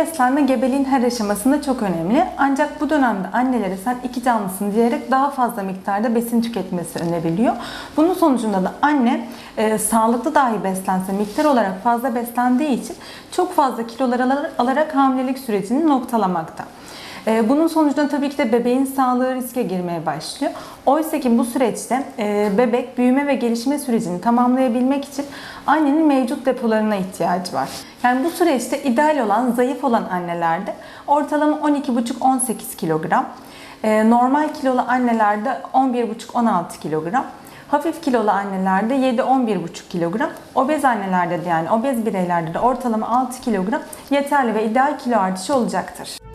beslenme gebeliğin her aşamasında çok önemli. Ancak bu dönemde annelere sen iki canlısın diyerek daha fazla miktarda besin tüketmesi öneriliyor. Bunun sonucunda da anne e, sağlıklı dahi beslense miktar olarak fazla beslendiği için çok fazla kilolar ala- alarak hamilelik sürecini noktalamakta. E, Bunun sonucunda tabii ki de bebeğin sağlığı riske girmeye başlıyor. Oysa ki bu süreçte e, bebek büyüme ve gelişme sürecini tamamlayabilmek için annenin mevcut depolarına ihtiyacı var. Yani bu süreçte ideal olan zayıf olan annelerde ortalama 12,5-18 kilogram, e, normal kilolu annelerde 11,5-16 kilogram, hafif kilolu annelerde 7-11,5 kilogram, obez annelerde de yani obez bireylerde de ortalama 6 kilogram yeterli ve ideal kilo artışı olacaktır.